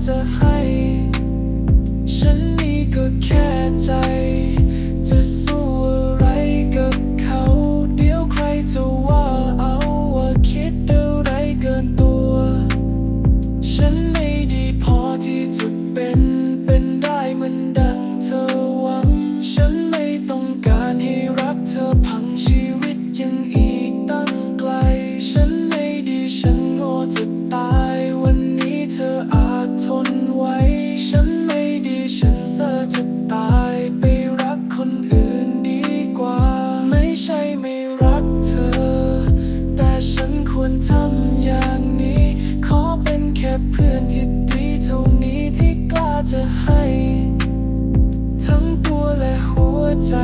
To. high ควรทำอย่างนี้ ขอเป็นแค่เพื่อนที่ดีเท่านี้ที่กล้าจะให้ ทั้งตัวและหัวใจ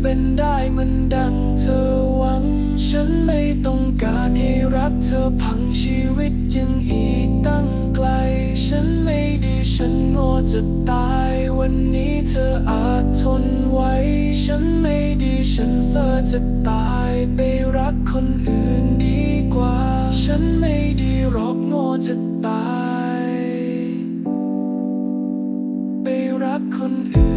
เป็นได้มันดังเธอหวัง ฉันไม่ต้องการให้รักเธอพังชีวิตยังอีกตั้งไกล ฉันไม่ดีฉันโง่จะตาย วันนี้เธออาจทนไว้ ฉันไม่ดีฉันเสื่จะตายไปรักคนอื่นดีกว่า ฉันไม่ดีรอกโง่จะตาย ไปรักคนอื่น